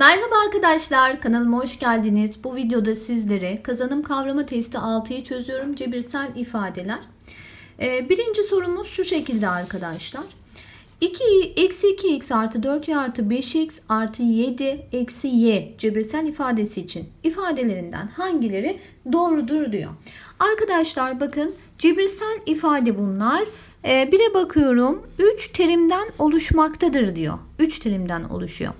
Merhaba arkadaşlar, kanalıma hoş geldiniz. Bu videoda sizlere kazanım kavrama testi 6'yı çözüyorum. Cebirsel ifadeler. Ee, birinci sorumuz şu şekilde arkadaşlar. 2 eksi 2x artı 4y artı 5x artı 7 eksi y cebirsel ifadesi için ifadelerinden hangileri doğrudur diyor. Arkadaşlar bakın cebirsel ifade bunlar. Ee, bire bakıyorum 3 terimden oluşmaktadır diyor. 3 terimden oluşuyor.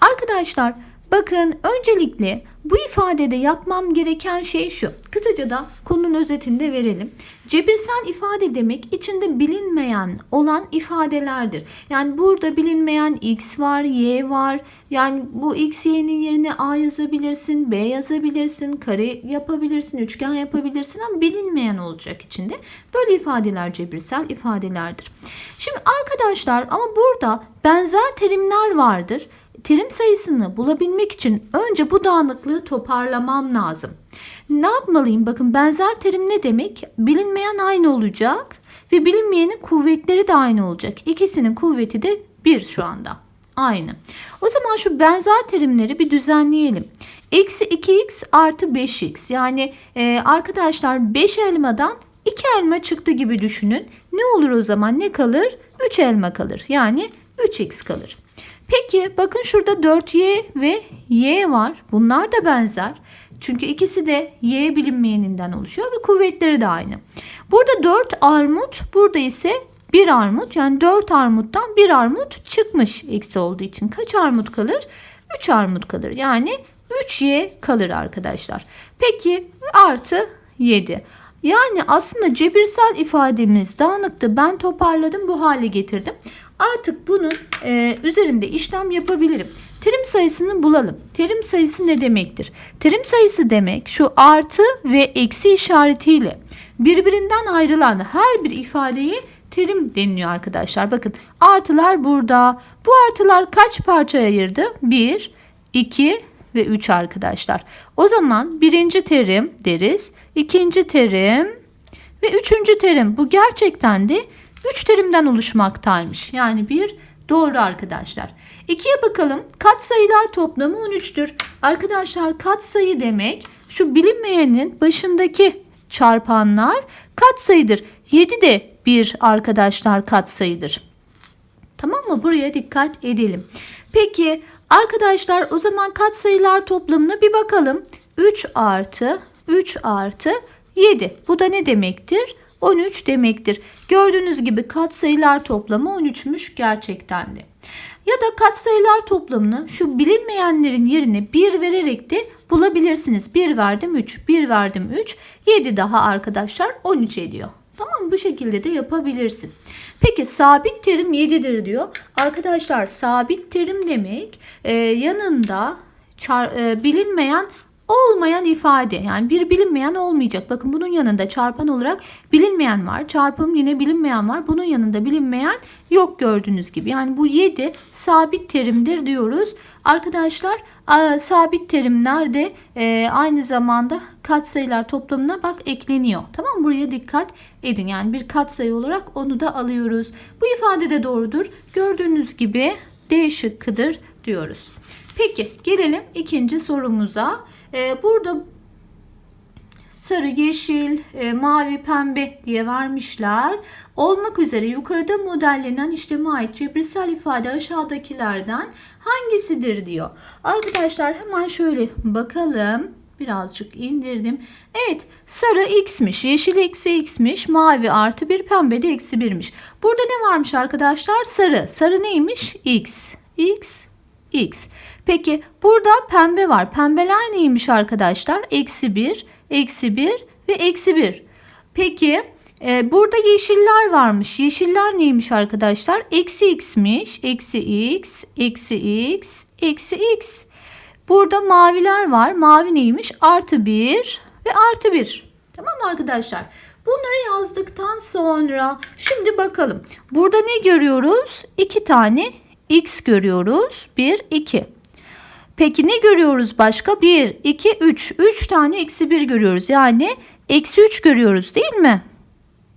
Arkadaşlar bakın öncelikle bu ifadede yapmam gereken şey şu. Kısaca da konunun özetinde verelim. Cebirsel ifade demek içinde bilinmeyen olan ifadelerdir. Yani burada bilinmeyen x var, y var. Yani bu x, y'nin yerine a yazabilirsin, b yazabilirsin, kare yapabilirsin, üçgen yapabilirsin ama bilinmeyen olacak içinde. Böyle ifadeler cebirsel ifadelerdir. Şimdi arkadaşlar ama burada benzer terimler vardır terim sayısını bulabilmek için önce bu dağınıklığı toparlamam lazım. Ne yapmalıyım? Bakın benzer terim ne demek? Bilinmeyen aynı olacak ve bilinmeyenin kuvvetleri de aynı olacak. İkisinin kuvveti de 1 şu anda. Aynı. O zaman şu benzer terimleri bir düzenleyelim. Eksi 2x artı 5x yani e, arkadaşlar 5 elmadan 2 elma çıktı gibi düşünün. Ne olur o zaman ne kalır? 3 elma kalır. Yani 3x kalır. Peki bakın şurada 4y ve y var. Bunlar da benzer. Çünkü ikisi de y bilinmeyeninden oluşuyor ve kuvvetleri de aynı. Burada 4 armut, burada ise 1 armut. Yani 4 armuttan 1 armut çıkmış eksi olduğu için. Kaç armut kalır? 3 armut kalır. Yani 3y kalır arkadaşlar. Peki artı 7. Yani aslında cebirsel ifademiz dağınıktı. Ben toparladım bu hale getirdim. Artık bunun e, üzerinde işlem yapabilirim. Terim sayısını bulalım. Terim sayısı ne demektir? Terim sayısı demek şu artı ve eksi işaretiyle birbirinden ayrılan her bir ifadeye terim deniliyor arkadaşlar. Bakın artılar burada. Bu artılar kaç parçaya ayırdı? 1, 2 ve 3 arkadaşlar. O zaman birinci terim deriz. ikinci terim ve üçüncü terim. Bu gerçekten de 3 terimden oluşmaktaymış. Yani bir doğru arkadaşlar. 2'ye bakalım. Katsayılar toplamı 13'tür. Arkadaşlar katsayı demek şu bilinmeyenin başındaki çarpanlar katsayıdır. 7 de bir arkadaşlar katsayıdır. Tamam mı? Buraya dikkat edelim. Peki arkadaşlar o zaman katsayılar toplamına bir bakalım. 3 artı 3 artı 7. Bu da ne demektir? 13 demektir. Gördüğünüz gibi katsayılar toplamı 13'müş gerçekten de. Ya da katsayılar toplamını şu bilinmeyenlerin yerine 1 vererek de bulabilirsiniz. 1 verdim 3, 1 verdim 3, 7 daha arkadaşlar 13 ediyor. Tamam bu şekilde de yapabilirsin. Peki sabit terim 7'dir diyor. Arkadaşlar sabit terim demek e, yanında çar, e, bilinmeyen olmayan ifade yani bir bilinmeyen olmayacak. Bakın bunun yanında çarpan olarak bilinmeyen var. Çarpım yine bilinmeyen var. Bunun yanında bilinmeyen yok gördüğünüz gibi. Yani bu 7 sabit terimdir diyoruz. Arkadaşlar sabit terimler de e, aynı zamanda katsayılar toplamına bak ekleniyor. Tamam Buraya dikkat edin. Yani bir katsayı olarak onu da alıyoruz. Bu ifade de doğrudur. Gördüğünüz gibi D şıkkıdır diyoruz. Peki gelelim ikinci sorumuza. Ee, burada sarı, yeşil, e, mavi, pembe diye vermişler. Olmak üzere yukarıda modellenen işleme ait cebirsel ifade aşağıdakilerden hangisidir diyor. Arkadaşlar hemen şöyle bakalım. Birazcık indirdim. Evet sarı x'miş, yeşil eksi x'miş, mavi artı bir, pembe de eksi birmiş. Burada ne varmış arkadaşlar? Sarı. Sarı neymiş? x. x, x. Peki burada pembe var. Pembeler neymiş arkadaşlar? Eksi 1, eksi 1 ve eksi 1. Peki e, burada yeşiller varmış. Yeşiller neymiş arkadaşlar? Eksi x'miş. Eksi x, eksi x, eksi x. Burada maviler var. Mavi neymiş? Artı 1 ve artı 1. Tamam mı arkadaşlar? Bunları yazdıktan sonra şimdi bakalım. Burada ne görüyoruz? 2 tane x görüyoruz. 1, 2. Peki ne görüyoruz başka? 1, 2, 3. 3 tane eksi 1 görüyoruz. Yani eksi 3 görüyoruz değil mi?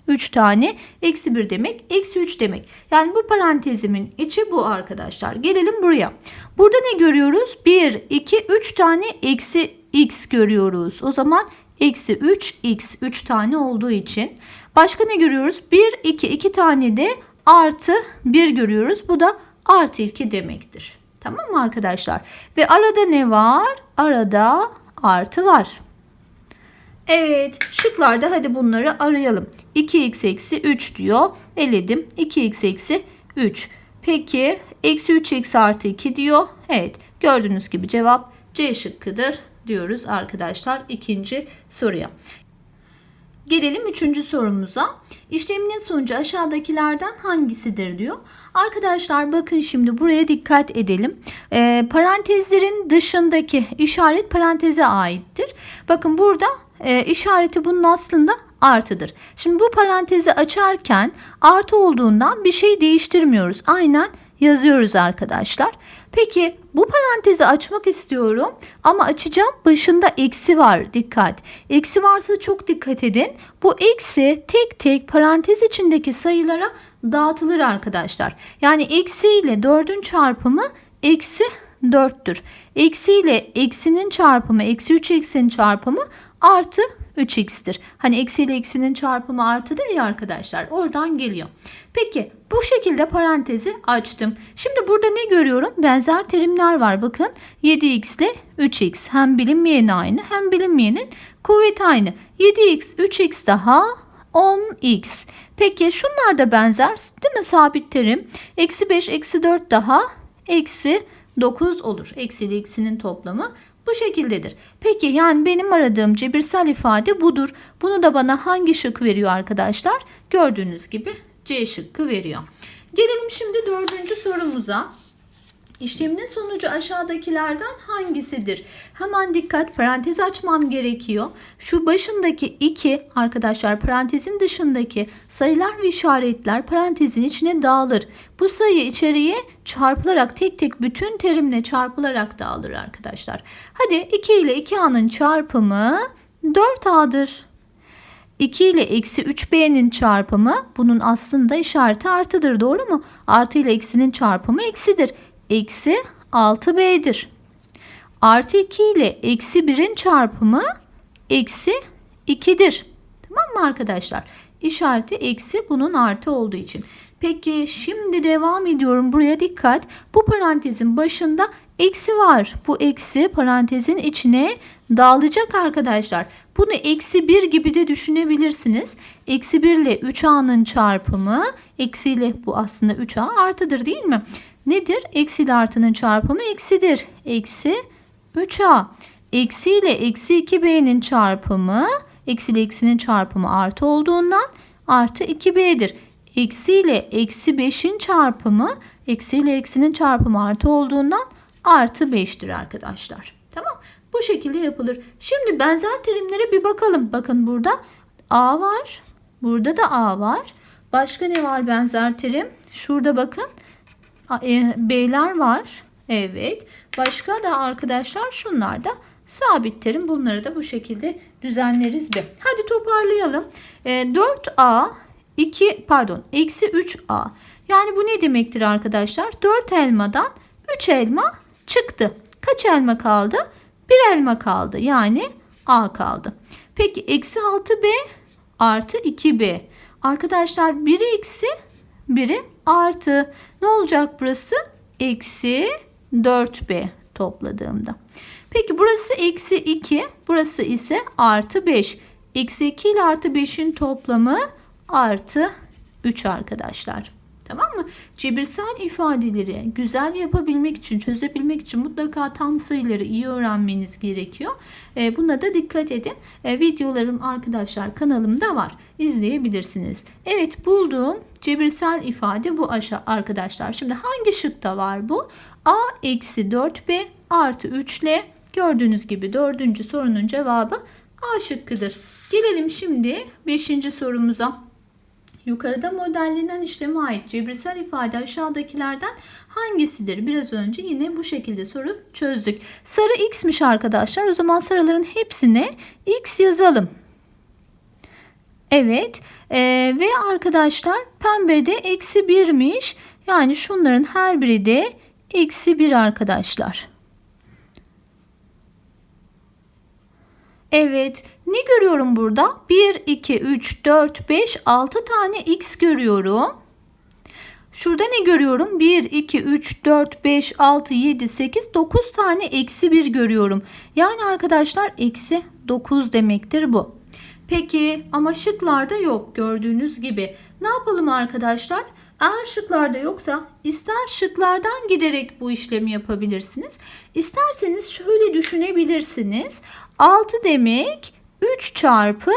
3 tane eksi 1 demek. Eksi 3 demek. Yani bu parantezimin içi bu arkadaşlar. Gelelim buraya. Burada ne görüyoruz? 1, 2, 3 tane eksi x görüyoruz. O zaman eksi 3x 3 tane olduğu için. Başka ne görüyoruz? 1, 2, 2 tane de artı 1 görüyoruz. Bu da artı 2 demektir. Tamam mı arkadaşlar? Ve arada ne var? Arada artı var. Evet şıklarda hadi bunları arayalım. 2x eksi 3 diyor. Eledim. 2x eksi 3. Peki eksi 3x artı 2 diyor. Evet gördüğünüz gibi cevap C şıkkıdır diyoruz arkadaşlar ikinci soruya. Gelelim üçüncü sorumuza. İşleminin sonucu aşağıdakilerden hangisidir diyor. Arkadaşlar bakın şimdi buraya dikkat edelim. Ee, parantezlerin dışındaki işaret paranteze aittir. Bakın burada e, işareti bunun aslında artıdır. Şimdi bu parantezi açarken artı olduğundan bir şey değiştirmiyoruz. Aynen yazıyoruz arkadaşlar. Peki bu parantezi açmak istiyorum ama açacağım başında eksi var dikkat. Eksi varsa çok dikkat edin. Bu eksi tek tek parantez içindeki sayılara dağıtılır arkadaşlar. Yani eksi ile 4'ün çarpımı eksi 4'tür. Eksi ile eksinin çarpımı eksi 3 eksinin çarpımı artı 3x'tir. Hani eksi ile eksinin çarpımı artıdır ya arkadaşlar. Oradan geliyor. Peki bu şekilde parantezi açtım. Şimdi burada ne görüyorum? Benzer terimler var. Bakın 7x ile 3x hem bilinmeyeni aynı hem bilinmeyenin kuvveti aynı. 7x 3x daha 10x. Peki şunlar da benzer değil mi? Sabit terim. Eksi 5 eksi 4 daha eksi 9 olur. Eksi ile eksinin toplamı bu şekildedir. Peki yani benim aradığım cebirsel ifade budur. Bunu da bana hangi şık veriyor arkadaşlar? Gördüğünüz gibi C şıkkı veriyor. Gelelim şimdi dördüncü sorumuza. İşleminin sonucu aşağıdakilerden hangisidir? Hemen dikkat parantez açmam gerekiyor. Şu başındaki 2 arkadaşlar parantezin dışındaki sayılar ve işaretler parantezin içine dağılır. Bu sayı içeriye çarpılarak tek tek bütün terimle çarpılarak dağılır arkadaşlar. Hadi 2 ile 2a'nın çarpımı 4a'dır. 2 ile eksi 3b'nin çarpımı bunun aslında işareti artıdır doğru mu? Artı ile eksinin çarpımı eksidir eksi 6b'dir. Artı 2 ile eksi 1'in çarpımı eksi 2'dir. Tamam mı arkadaşlar? İşareti eksi bunun artı olduğu için. Peki şimdi devam ediyorum. Buraya dikkat. Bu parantezin başında eksi var. Bu eksi parantezin içine dağılacak arkadaşlar. Bunu eksi 1 gibi de düşünebilirsiniz. Eksi 1 ile 3a'nın çarpımı eksi ile bu aslında 3a artıdır değil mi? Nedir? Eksi ile artının çarpımı eksidir. Eksi 3a. Eksi ile eksi 2b'nin çarpımı eksi ile eksinin çarpımı artı olduğundan artı 2b'dir. Eksi ile eksi 5'in çarpımı eksi ile eksinin çarpımı artı olduğundan artı 5'tir arkadaşlar. Tamam. Bu şekilde yapılır. Şimdi benzer terimlere bir bakalım. Bakın burada a var. Burada da a var. Başka ne var benzer terim? Şurada bakın e, B'ler var. Evet. Başka da arkadaşlar şunlar da sabit terim. Bunları da bu şekilde düzenleriz bir. Hadi toparlayalım. E, 4A 2 pardon eksi 3A. Yani bu ne demektir arkadaşlar? 4 elmadan 3 elma çıktı. Kaç elma kaldı? 1 elma kaldı. Yani A kaldı. Peki eksi 6B artı 2B. Arkadaşlar biri eksi biri artı. Ne olacak burası? Eksi 4b topladığımda. Peki burası eksi 2. Burası ise artı 5. Eksi 2 ile artı 5'in toplamı artı 3 arkadaşlar. Tamam mı? Cebirsel ifadeleri güzel yapabilmek için, çözebilmek için mutlaka tam sayıları iyi öğrenmeniz gerekiyor. E, buna da dikkat edin. E, videolarım arkadaşlar kanalımda var. İzleyebilirsiniz. Evet bulduğum cebirsel ifade bu aşağı arkadaşlar. Şimdi hangi şıkta var bu? A eksi 4B artı 3 ile gördüğünüz gibi dördüncü sorunun cevabı A şıkkıdır. Gelelim şimdi beşinci sorumuza. Yukarıda modellenen işleme ait cebirsel ifade aşağıdakilerden hangisidir? Biraz önce yine bu şekilde soru çözdük. Sarı x'miş arkadaşlar. O zaman sarıların hepsine x yazalım. Evet. Ee, ve arkadaşlar pembede eksi 1'miş. Yani şunların her biri de eksi 1 arkadaşlar. Evet. Ne görüyorum burada? 1, 2, 3, 4, 5, 6 tane x görüyorum. Şurada ne görüyorum? 1, 2, 3, 4, 5, 6, 7, 8, 9 tane eksi 1 görüyorum. Yani arkadaşlar eksi 9 demektir bu. Peki ama şıklarda yok gördüğünüz gibi. Ne yapalım arkadaşlar? Eğer şıklarda yoksa ister şıklardan giderek bu işlemi yapabilirsiniz. İsterseniz şöyle düşünebilirsiniz. 6 demek 3 çarpı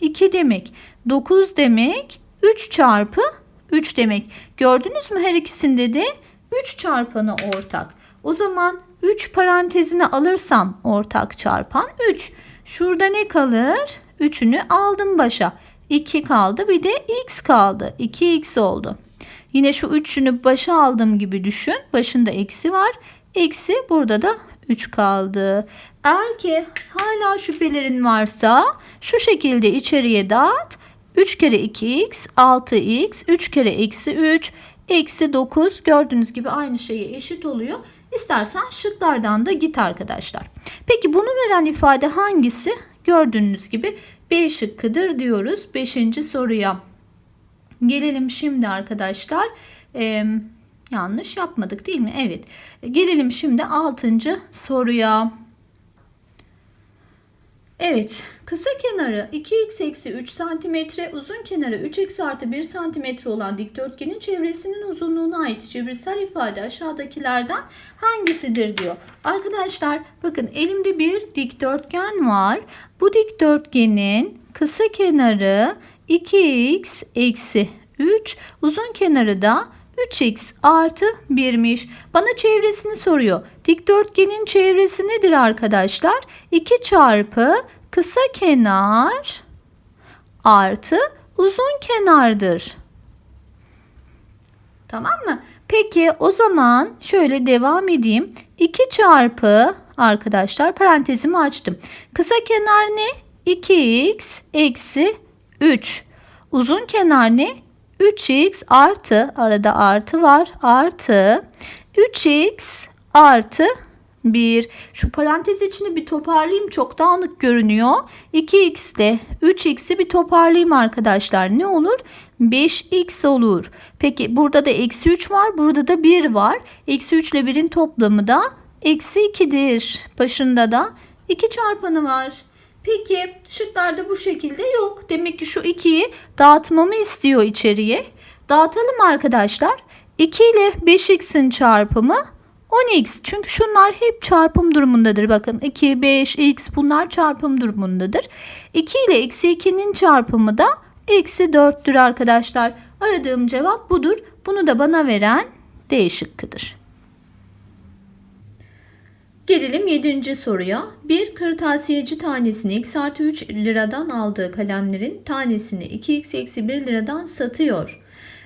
2 demek. 9 demek 3 çarpı 3 demek. Gördünüz mü her ikisinde de 3 çarpanı ortak. O zaman 3 parantezine alırsam ortak çarpan 3. Şurada ne kalır? 3'ünü aldım başa. 2 kaldı bir de x kaldı. 2x oldu. Yine şu 3'ünü başa aldığım gibi düşün. Başında eksi var. Eksi burada da 3 kaldı. Eğer ki hala şüphelerin varsa şu şekilde içeriye dağıt. 3 kere 2x 6x 3 kere eksi 3 eksi 9 gördüğünüz gibi aynı şeye eşit oluyor. İstersen şıklardan da git arkadaşlar. Peki bunu veren ifade hangisi? Gördüğünüz gibi B şıkkıdır diyoruz 5. soruya. Gelelim şimdi arkadaşlar. Ee, yanlış yapmadık değil mi? Evet. Gelelim şimdi 6. soruya. Evet. Kısa kenarı 2x eksi 3 cm, uzun kenarı 3x artı 1 cm olan dikdörtgenin çevresinin uzunluğuna ait cebirsel ifade aşağıdakilerden hangisidir diyor. Arkadaşlar bakın elimde bir dikdörtgen var. Bu dikdörtgenin kısa kenarı 2x eksi 3, uzun kenarı da 3x artı 1'miş. Bana çevresini soruyor. Dikdörtgenin çevresi nedir arkadaşlar? 2 çarpı kısa kenar artı uzun kenardır. Tamam mı? Peki o zaman şöyle devam edeyim. 2 çarpı arkadaşlar parantezimi açtım. Kısa kenar ne? 2x eksi 3. Uzun kenar ne? 3x artı arada artı var artı 3x artı 1. Şu parantez içini bir toparlayayım. Çok dağınık görünüyor. 2x ile 3x'i bir toparlayayım arkadaşlar. Ne olur? 5x olur. Peki burada da eksi 3 var. Burada da 1 var. Eksi 3 ile 1'in toplamı da eksi 2'dir. Başında da 2 çarpanı var. Peki şıklarda bu şekilde yok. Demek ki şu 2'yi dağıtmamı istiyor içeriye. Dağıtalım arkadaşlar. 2 ile 5x'in çarpımı 10x. Çünkü şunlar hep çarpım durumundadır. Bakın 2, 5x bunlar çarpım durumundadır. 2 ile eksi 2'nin çarpımı da eksi 4'tür arkadaşlar. Aradığım cevap budur. Bunu da bana veren D şıkkıdır. Gelelim 7. soruya. Bir kırtasiyeci tanesini x artı 3 liradan aldığı kalemlerin tanesini 2x eksi 1 liradan satıyor.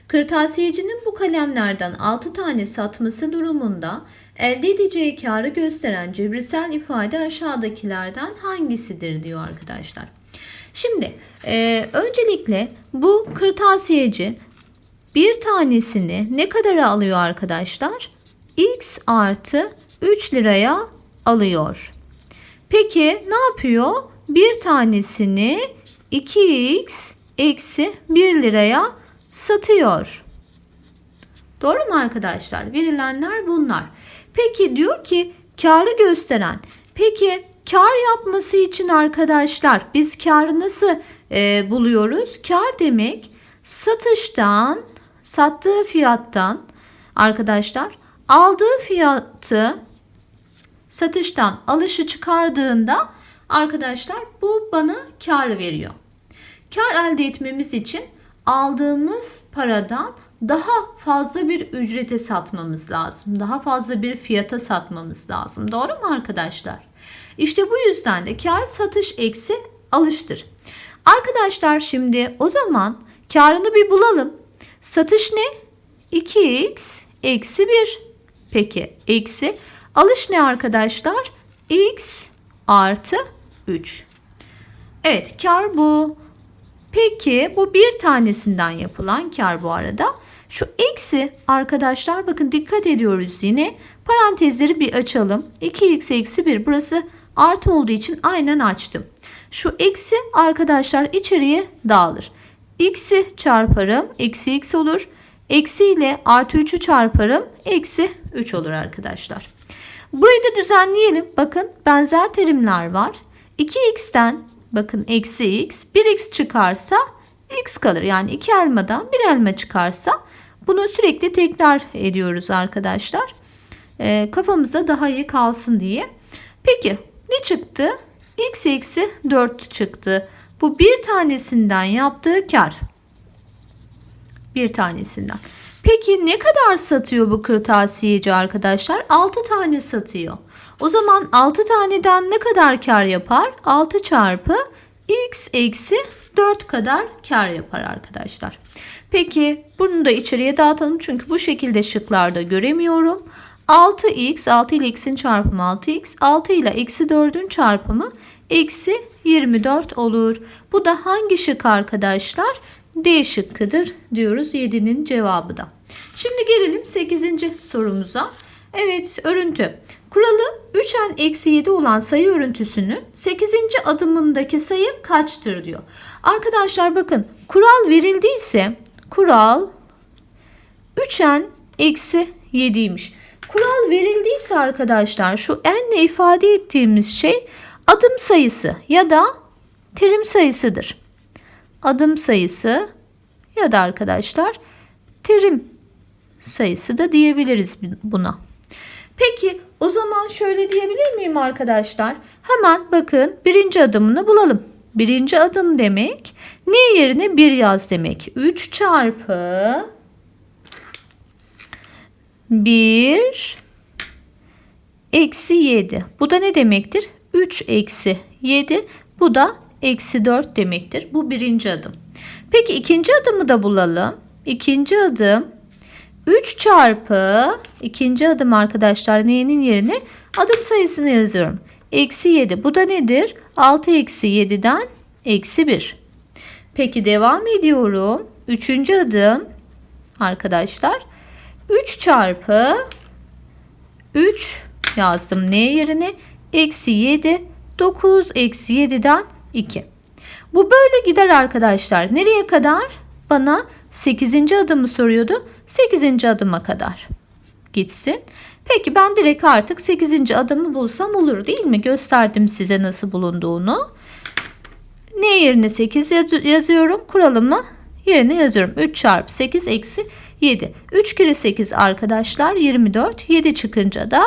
Kırtasiyecinin bu kalemlerden 6 tane satması durumunda elde edeceği karı gösteren cebirsel ifade aşağıdakilerden hangisidir diyor arkadaşlar. Şimdi e, öncelikle bu kırtasiyeci bir tanesini ne kadara alıyor arkadaşlar? x artı 3 liraya alıyor. Peki ne yapıyor? Bir tanesini 2x eksi 1 liraya satıyor. Doğru mu arkadaşlar? Verilenler bunlar. Peki diyor ki karı gösteren. Peki kar yapması için arkadaşlar biz karı nasıl e, buluyoruz? Kar demek satıştan, sattığı fiyattan arkadaşlar aldığı fiyatı satıştan alışı çıkardığında arkadaşlar bu bana kar veriyor. Kar elde etmemiz için aldığımız paradan daha fazla bir ücrete satmamız lazım. Daha fazla bir fiyata satmamız lazım. Doğru mu arkadaşlar? İşte bu yüzden de kar satış eksi alıştır. Arkadaşlar şimdi o zaman karını bir bulalım. Satış ne? 2x eksi 1. Peki eksi alış ne arkadaşlar? x artı 3. Evet kar bu. Peki bu bir tanesinden yapılan kar bu arada. Şu eksi arkadaşlar bakın dikkat ediyoruz yine. Parantezleri bir açalım. 2x eksi 1 burası artı olduğu için aynen açtım. Şu eksi arkadaşlar içeriye dağılır. X'i çarparım. Eksi x olur. Eksi ile artı 3'ü çarparım. Eksi 3 olur arkadaşlar. Burayı da düzenleyelim. Bakın benzer terimler var. 2x'ten bakın eksi x 1x çıkarsa x kalır. Yani iki elmadan bir elma çıkarsa bunu sürekli tekrar ediyoruz arkadaşlar. E, kafamızda daha iyi kalsın diye. Peki ne çıktı? x eksi 4 çıktı. Bu bir tanesinden yaptığı kar. Bir tanesinden. Peki ne kadar satıyor bu kırtasiyeci arkadaşlar? 6 tane satıyor. O zaman 6 taneden ne kadar kar yapar? 6 çarpı x eksi 4 kadar kar yapar arkadaşlar. Peki bunu da içeriye dağıtalım çünkü bu şekilde şıklarda göremiyorum. 6x 6 ile x'in çarpımı 6x 6 ile eksi 4'ün çarpımı eksi 24 olur. Bu da hangi şık arkadaşlar? D şıkkıdır diyoruz 7'nin cevabı da. Şimdi gelelim 8. sorumuza. Evet örüntü. Kuralı 3n eksi 7 olan sayı örüntüsünün 8. adımındaki sayı kaçtır diyor. Arkadaşlar bakın kural verildiyse kural 3n eksi 7'ymiş. Kural verildiyse arkadaşlar şu n ile ifade ettiğimiz şey adım sayısı ya da terim sayısıdır. Adım sayısı ya da arkadaşlar terim sayısı da diyebiliriz buna. Peki o zaman şöyle diyebilir miyim arkadaşlar? Hemen bakın birinci adımını bulalım. Birinci adım demek ne yerine 1 yaz demek. 3 çarpı 1 eksi 7. Bu da ne demektir? 3 eksi 7. Bu da eksi 4 demektir. Bu birinci adım. Peki ikinci adımı da bulalım. İkinci adım 3 çarpı ikinci adım arkadaşlar neyin yerine adım sayısını yazıyorum. Eksi 7 bu da nedir? 6 eksi 7'den eksi 1. Peki devam ediyorum. Üçüncü adım arkadaşlar 3 çarpı 3 yazdım ne yerine? Eksi 7 9 eksi 7'den 2. Bu böyle gider arkadaşlar. Nereye kadar? Bana 8. adımı soruyordu. 8. adıma kadar gitsin. Peki ben direkt artık 8. adımı bulsam olur değil mi? Gösterdim size nasıl bulunduğunu. Ne yerine 8 yazıyorum? Kuralımı yerine yazıyorum. 3 çarpı 8 eksi 7. 3 kere 8 arkadaşlar 24. 7 çıkınca da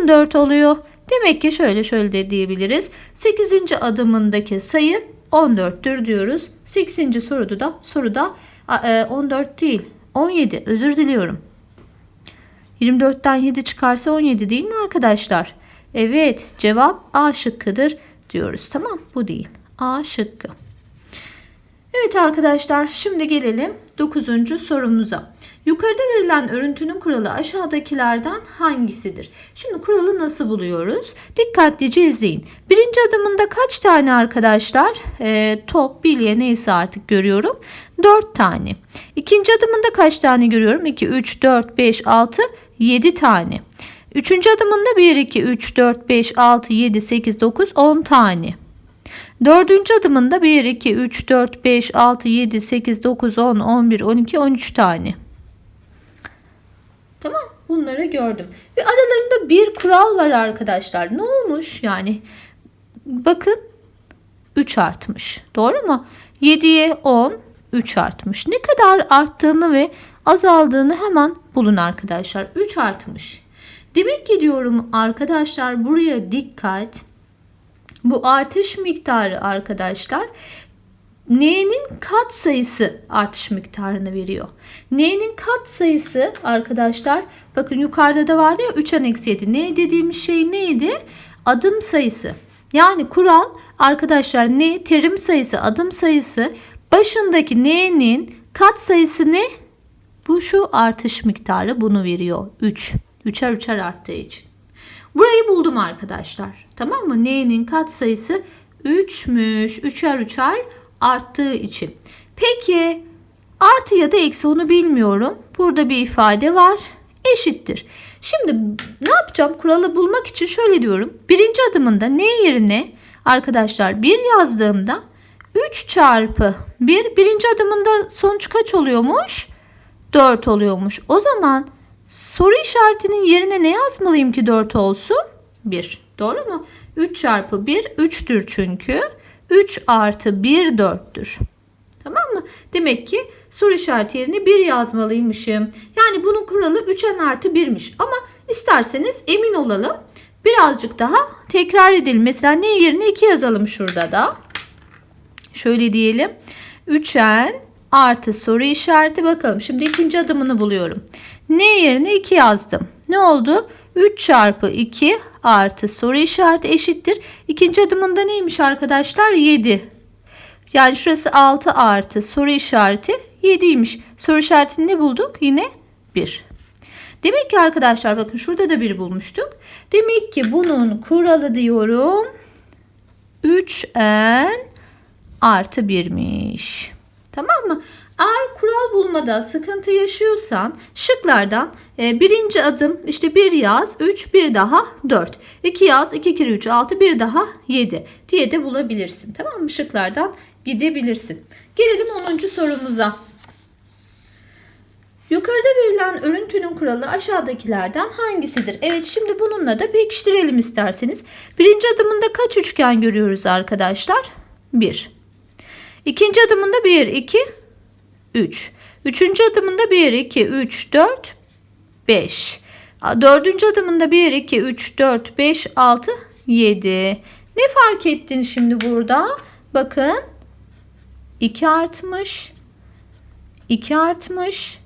14 oluyor. Demek ki şöyle şöyle de diyebiliriz. 8. adımındaki sayı 14'tür diyoruz. 8. soruda da soruda 14 değil 17 özür diliyorum. 24'ten 7 çıkarsa 17 değil mi arkadaşlar? Evet cevap A şıkkıdır diyoruz. Tamam bu değil. A şıkkı. Evet arkadaşlar şimdi gelelim 9. sorumuza. Yukarıda verilen örüntünün kuralı aşağıdakilerden hangisidir? Şimdi kuralı nasıl buluyoruz? Dikkatlice izleyin. Birinci adımında kaç tane arkadaşlar? E, top, bilye neyse artık görüyorum. 4 tane. İkinci adımında kaç tane görüyorum? 2, 3, 4, 5, 6, 7 tane. Üçüncü adımında 1, 2, 3, 4, 5, 6, 7, 8, 9, 10 tane. Dördüncü adımında 1, 2, 3, 4, 5, 6, 7, 8, 9, 10, 11, 12, 13 tane. Bunları gördüm. Ve aralarında bir kural var arkadaşlar. Ne olmuş yani? Bakın 3 artmış. Doğru mu? 7'ye 10 3 artmış. Ne kadar arttığını ve azaldığını hemen bulun arkadaşlar. 3 artmış. Demek ki diyorum arkadaşlar buraya dikkat. Bu artış miktarı arkadaşlar N'nin kat sayısı artış miktarını veriyor. N'nin kat sayısı arkadaşlar bakın yukarıda da vardı ya 3 an 7. N dediğimiz şey neydi? Adım sayısı. Yani kural arkadaşlar ne terim sayısı adım sayısı başındaki N'nin kat sayısı ne? Bu şu artış miktarı bunu veriyor. 3. 3'er 3'er arttığı için. Burayı buldum arkadaşlar. Tamam mı? N'nin kat sayısı 3'müş. 3'er 3'er arttığı için. Peki artı ya da eksi onu bilmiyorum. Burada bir ifade var. Eşittir. Şimdi ne yapacağım? Kuralı bulmak için şöyle diyorum. Birinci adımında n yerine arkadaşlar 1 yazdığımda 3 çarpı 1 birinci adımında sonuç kaç oluyormuş? 4 oluyormuş. O zaman soru işaretinin yerine ne yazmalıyım ki 4 olsun? 1. Doğru mu? 3 çarpı 1 3'tür çünkü. 3 artı 1 4'tür. Tamam mı? Demek ki soru işareti yerine 1 yazmalıymışım. Yani bunun kuralı 3n artı 1'miş. Ama isterseniz emin olalım. Birazcık daha tekrar edelim. Mesela ne yerine 2 yazalım şurada da. Şöyle diyelim. 3n artı soru işareti bakalım. Şimdi ikinci adımını buluyorum. N yerine 2 yazdım. Ne oldu? 3 çarpı 2 artı soru işareti eşittir. İkinci adımında neymiş arkadaşlar? 7. Yani şurası 6 artı soru işareti 7'ymiş. Soru işaretini ne bulduk? Yine 1. Demek ki arkadaşlar bakın şurada da 1 bulmuştuk. Demek ki bunun kuralı diyorum 3n artı 1'miş. Tamam mı? Eğer kural bulmada sıkıntı yaşıyorsan şıklardan e, birinci adım işte 1 yaz 3 bir daha 4. 2 yaz 2 kere 3 6 bir daha 7 diye de bulabilirsin. Tamam mı? Şıklardan gidebilirsin. Gelelim 10. sorumuza. Yukarıda verilen örüntünün kuralı aşağıdakilerden hangisidir? Evet şimdi bununla da pekiştirelim isterseniz. Birinci adımında kaç üçgen görüyoruz arkadaşlar? 1. İkinci adımında 1, 2, 3. Üçüncü adımında 1, 2, 3, 4, 5. Dördüncü adımında 1, 2, 3, 4, 5, 6, 7. Ne fark ettin şimdi burada? Bakın 2 artmış, 2 artmış,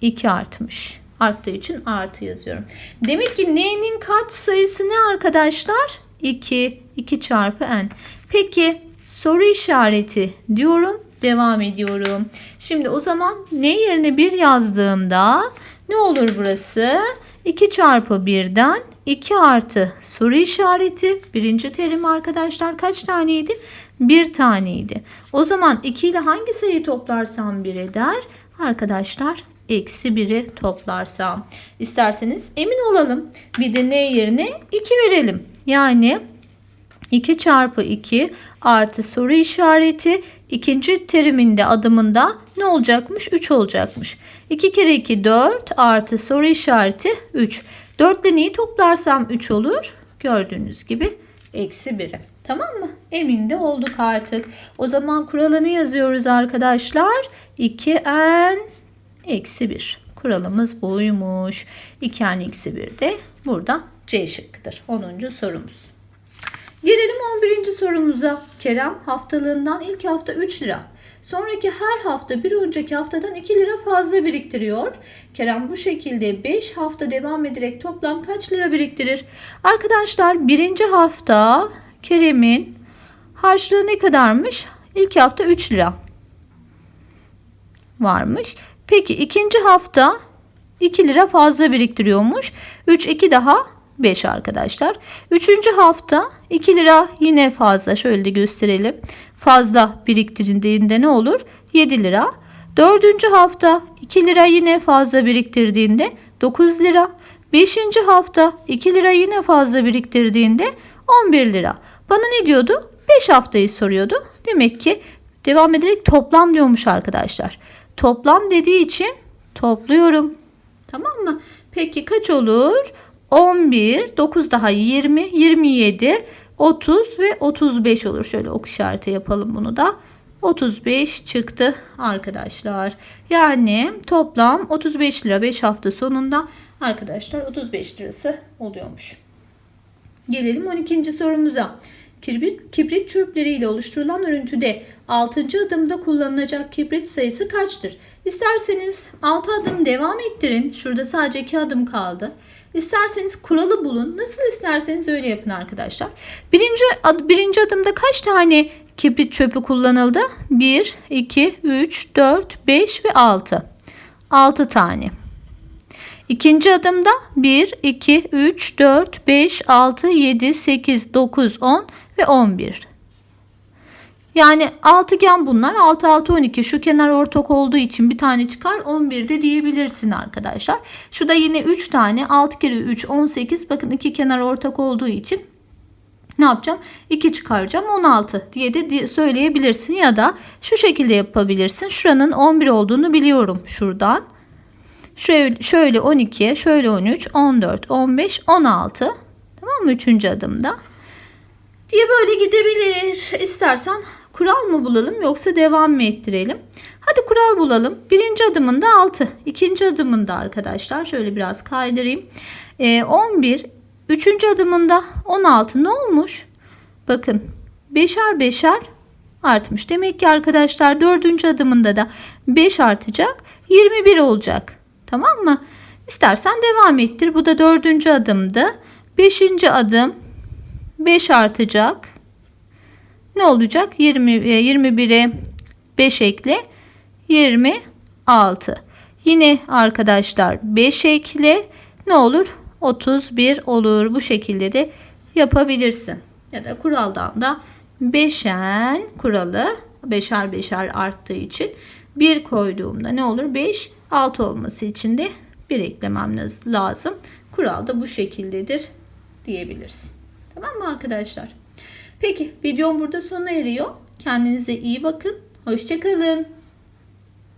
2 artmış. Arttığı için artı yazıyorum. Demek ki n'nin kaç sayısı ne arkadaşlar? 2. 2 çarpı n. Peki soru işareti diyorum. Devam ediyorum. Şimdi o zaman n yerine 1 yazdığımda ne olur burası? 2 çarpı 1'den 2 artı soru işareti. Birinci terim arkadaşlar kaç taneydi? 1 taneydi. O zaman 2 ile hangi sayıyı toplarsam 1 eder? Arkadaşlar eksi 1'i toplarsam. İsterseniz emin olalım. Bir de n yerine 2 verelim. Yani 2 çarpı 2 artı soru işareti ikinci teriminde adımında ne olacakmış? 3 olacakmış. 2 kere 2 4 artı soru işareti 3. 4 ile neyi toplarsam 3 olur? Gördüğünüz gibi eksi 1'i. Tamam mı? Emin de olduk artık. O zaman kuralını yazıyoruz arkadaşlar. 2n eksi 1. Kuralımız buymuş. 2n eksi 1 de burada C şıkkıdır. 10. sorumuz. Gelelim 11. sorumuza. Kerem haftalığından ilk hafta 3 lira. Sonraki her hafta bir önceki haftadan 2 lira fazla biriktiriyor. Kerem bu şekilde 5 hafta devam ederek toplam kaç lira biriktirir? Arkadaşlar birinci hafta Kerem'in harçlığı ne kadarmış? İlk hafta 3 lira varmış. Peki ikinci hafta 2 lira fazla biriktiriyormuş. 3 2 daha 5 arkadaşlar. Üçüncü hafta 2 lira yine fazla şöyle de gösterelim. Fazla biriktirdiğinde ne olur? 7 lira. Dördüncü hafta 2 lira yine fazla biriktirdiğinde 9 lira. Beşinci hafta 2 lira yine fazla biriktirdiğinde 11 lira. Bana ne diyordu? 5 haftayı soruyordu. Demek ki devam ederek toplam diyormuş arkadaşlar. Toplam dediği için topluyorum. Tamam mı? Peki kaç olur? 11, 9 daha 20, 27, 30 ve 35 olur. Şöyle ok işareti yapalım bunu da. 35 çıktı arkadaşlar. Yani toplam 35 lira 5 hafta sonunda arkadaşlar 35 lirası oluyormuş. Gelelim 12. sorumuza. Kibrit, kibrit çöpleriyle oluşturulan örüntüde 6. adımda kullanılacak kibrit sayısı kaçtır? İsterseniz 6 adım devam ettirin. Şurada sadece 2 adım kaldı. İsterseniz kuralı bulun. Nasıl isterseniz öyle yapın arkadaşlar. Birinci, ad, birinci adımda kaç tane kibrit çöpü kullanıldı? 1, 2, 3, 4, 5 ve 6. 6 tane. İkinci adımda 1, 2, 3, 4, 5, 6, 7, 8, 9, 10 ve 11. Yani altıgen bunlar. 6 6 12 şu kenar ortak olduğu için bir tane çıkar 11 de diyebilirsin arkadaşlar. Şu da yine 3 tane 6 kere 3 18 bakın iki kenar ortak olduğu için ne yapacağım? 2 çıkaracağım 16 diye de söyleyebilirsin ya da şu şekilde yapabilirsin. Şuranın 11 olduğunu biliyorum şuradan. Şöyle, şöyle 12, şöyle 13, 14, 15, 16. Tamam mı? Üçüncü adımda. Diye böyle gidebilir. İstersen kural mı bulalım yoksa devam mı ettirelim? Hadi kural bulalım. Birinci adımında 6. ikinci adımında arkadaşlar şöyle biraz kaydırayım. Ee, 11. Üçüncü adımında 16 ne olmuş? Bakın beşer beşer artmış. Demek ki arkadaşlar dördüncü adımında da 5 artacak. 21 olacak. Tamam mı? İstersen devam ettir. Bu da dördüncü adımdı. Beşinci adım 5 artacak. Ne olacak? 20, 21'e 5 ekle. 26. Yine arkadaşlar 5 ekle. Ne olur? 31 olur. Bu şekilde de yapabilirsin. Ya da kuraldan da beşen kuralı beşer beşer arttığı için bir koyduğumda ne olur? 5 6 olması için de bir eklemem lazım. Kural da bu şekildedir diyebilirsin. Tamam mı arkadaşlar? Peki videom burada sona eriyor. Kendinize iyi bakın. Hoşçakalın.